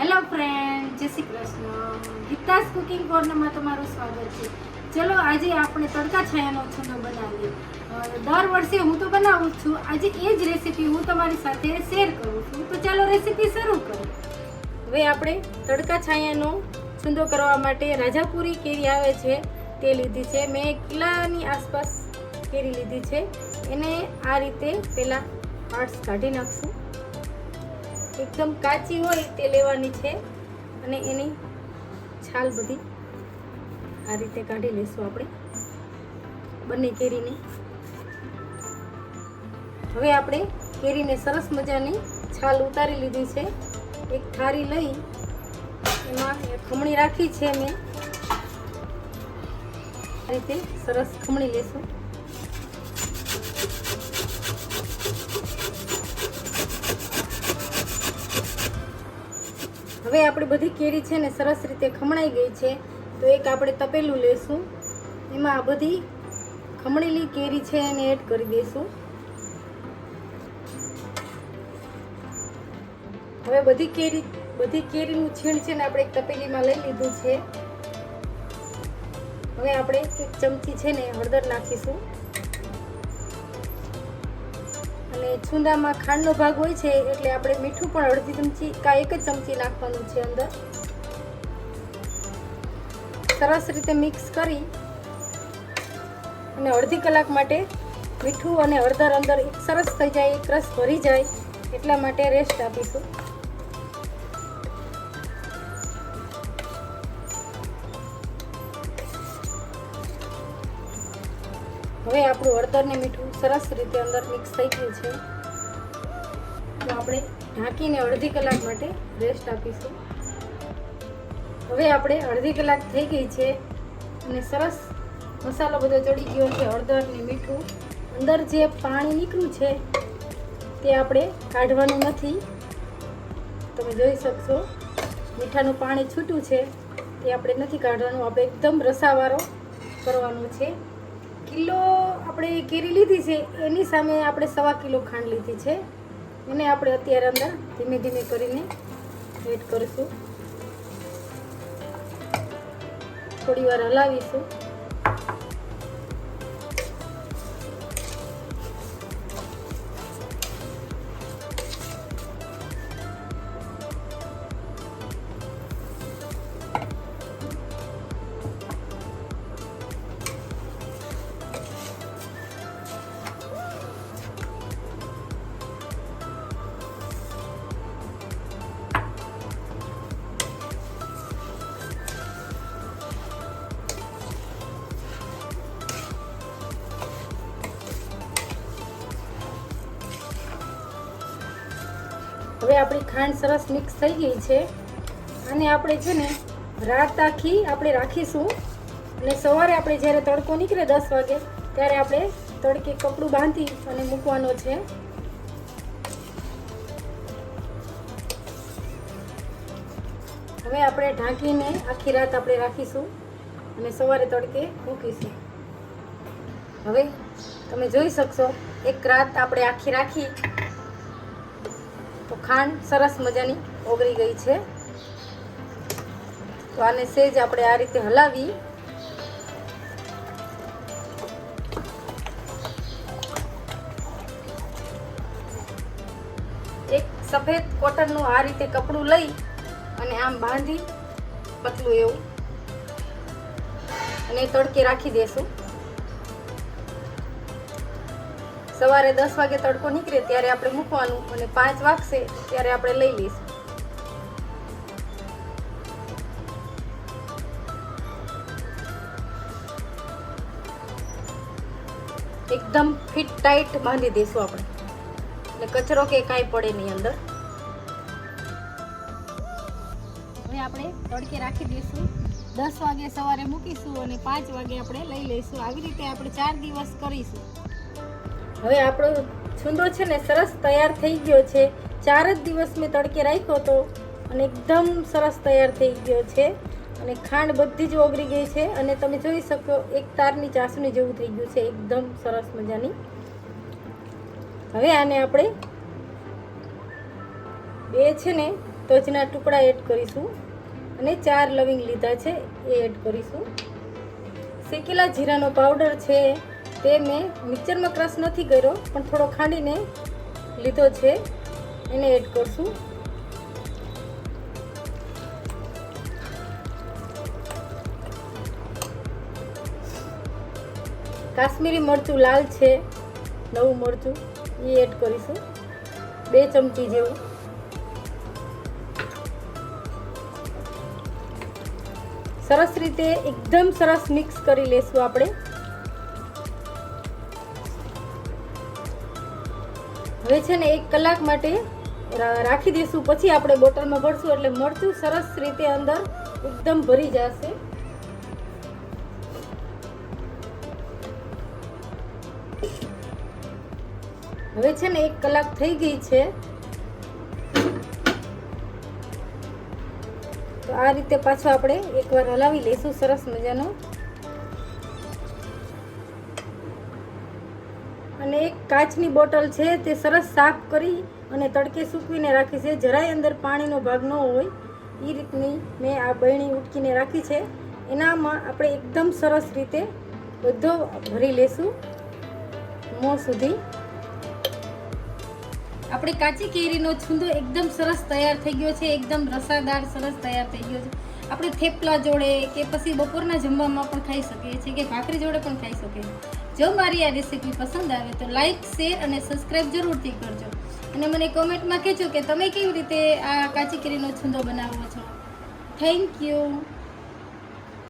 Hello friend Jai Shri Krishna. Geeta's cooking કોર્નરમાં તમારું સ્વાગત છે. ચલો, આજે આપણે તડકા છાયાનો છંદો બનાવીએ. દર વર્ષે હું તો બનાવું છું. આજે એ જ રેસીપી હું તમારી સાથે શેર કરું છું. તો ચાલો રેસીપી શરૂ કરો. હવે આપણે તડકા છાયાનો છંદો કરવા માટે રાજાપુરી કેરી આવે છે, તે લીધી છે. મેં કિલ્લાની આસપાસ કેરી લીધી છે. એને આ રીતે પહેલાં પાર્ટ્સ કાઢી નાખશું. એકદમ કાચી હોય તે લેવાની છે. અને એની છાલ બધી આ રીતે કાઢી લઈશું આપણે. બંને કેરીને. હવે આપણે કેરીને સરસ મજાની છાલ ઉતારી લીધી છે. એક થાળી લઈ એમાં ખમણી રાખી છે મેં. આ રીતે સરસ ખમણી લેશું. હવે આપણી બધી કેરી છે ને સરસ રીતે ખમણાઈ ગઈ છે, તો એક આપણે તપેલું લેશું. એમાં આ બધી ખમણેલી કેરી છે એને એડ કરી દઈશું. હવે બધી કેરી, બધી કેરીનું છીણ છે ને આપણે એક તપેલીમાં લઈ લીધું છે. હવે આપણે એક ચમચી છે ને હળદર નાખીશું. અને ખાંડનો ભાગ હોય છે, એટલે આપણે મીઠું પણ અડધી ચમચી કા એક જ ચમચી નાખવાનું છે અંદર. સરસ રીતે મિક્સ કરી અને અડધી કલાક માટે મીઠું અને હળદર અંદર એક સરસ થઈ જાય, એક રસ ભરી જાય, એટલા માટે રેસ્ટ આપીશું. હવે આપણું હળદર ને મીઠું સરસ રીતે અંદર મિક્સ થઈ ગયું છે. તો આપણે ઢાંકીને અડધી કલાક માટે રેસ્ટ આપીશું. હવે આપણે અડધી કલાક થઈ ગઈ છે અને સરસ મસાલો બધો ચડી ગયો છે, હળદર ને મીઠું. અંદર જે પાણી નીકળ્યું છે તે આપણે કાઢવાનું નથી. તમે જોઈ શકશો, મીઠાનું પાણી છૂટું છે તે આપણે નથી કાઢવાનું. આપણે એકદમ રસાવાળો કરવાનો છે. કિલો આપણે કેરી લીધી છે, એની સામે આપણે સવા કિલો ખાંડ લીધી છે. એને આપણે અત્યારે અંદર ધીમે ધીમે કરીને એડ કરીશું. થોડી વાર હલાવીશું. હવે આપણી ખાંડ સરસ મિક્સ થઈ ગઈ છે. અને આપણે છે ને રાત આખી આપણે રાખીશું. અને સવારે આપણે જ્યારે તડકો નીકળે દસ વાગે, ત્યારે આપણે તડકે કપડું બાંધી અને મૂકવાનો છે. હવે આપણે ઢાંકીને આખી રાત આપણે રાખીશું અને સવારે તડકે મૂકીશું. હવે તમે જોઈ શકશો, એક રાત આપણે આખી રાખી ખાંડ સરસ મજાની ઓગળી ગઈ છે. તો આને સેજ આપણે આ રીતે હલાવી. એક સફેદ કોટનનું આ રીતે કપડું લઈ અને આમ બાંધી, પતલું એવું. અને તડકે રાખી દેશું. સવારે દસ વાગે તડકો નીકળે ત્યારે આપણે મૂકવાનું અને પાંચ વાગશે ત્યારે આપણે લઈ લઈશું. એકદમ ફિટ ટાઈટ બાંધી દઈશું આપણે. એટલે કચરો કે કાંઈ પડે નહીં અંદર. હવે આપણે તડકે રાખી દઈશું. દસ વાગે સવારે મૂકીશું અને પાંચ વાગે આપણે લઈ લઈશું. આવી રીતે આપણે ચાર દિવસ કરીશું. હવે આપણો છુંદો છે ને સરસ તૈયાર થઈ ગયો છે. ચાર જ દિવસ મેં તડકે રાખ્યો હતો અને એકદમ સરસ તૈયાર થઈ ગયો છે. અને ખાંડ બધી જ ઓગળી ગઈ છે અને તમે જોઈ શકો એક તારની ચાસણી જેવું થઈ ગયું છે. એકદમ સરસ મજાની. હવે આને આપણે બે છે ને તજના ટુકડા એડ કરીશું અને ચાર લવિંગ લીધા છે એ એડ કરીશું. શેકેલા જીરાનો પાવડર છે. તે મેં મિક્સરમાં ક્રશ નથી કર્યો, પણ થોડો ખાંડીને લીધો છે. એને એડ કરશું. કાશ્મીરી મરચું લાલ છે, નવું મરચું એ એડ કરીશું. બે ચમચી જેવું. સરસ રીતે એકદમ સરસ મિક્સ કરી લેશું આપણે. હવે છે ને એક કલાક માટે રાખી દઈશું. પછી આપણે બોટલમાં ભરશું એટલે મરચું સરસ રીતે અંદર એકદમ ભરી જશે. હવે છે ને એક કલાક થઈ ગઈ છે. તો આ રીતે પાછો આપણે એકવાર હલાવી લઈશું સરસ મજાનો. અને એક કાચની બોટલ છે તે સરસ સાફ કરી અને તડકે સૂકવીને રાખી છે. જરાય અંદર પાણીનો ભાગ ન હોય. એ રીતની મેં આ બહેણી ઉટકીને રાખી છે. એનામાં આપણે એકદમ સરસ રીતે બધો ભરી લેશું. મોં સુધી. આપણે કાચી કેરીનો છુંદો એકદમ સરસ તૈયાર થઈ ગયો છે. એકદમ રસાદાર, સરસ તૈયાર થઈ ગયો છે. આપણે થેપલા જોડે કે પછી બપોરના જમવામાં પણ ખાઈ શકીએ છીએ કે ભાખરી જોડે પણ ખાઈ શકીએ જો મારી આ રેસીપી પસંદ આવે તો લાઈક શેર અને સબસ્ક્રાઈબ જરૂરથી કરજો. અને મને કોમેન્ટમાં કહેજો કે તમે કેવી રીતે આ કાચી કેરીનો છુંદો બનાવો છો. Thank you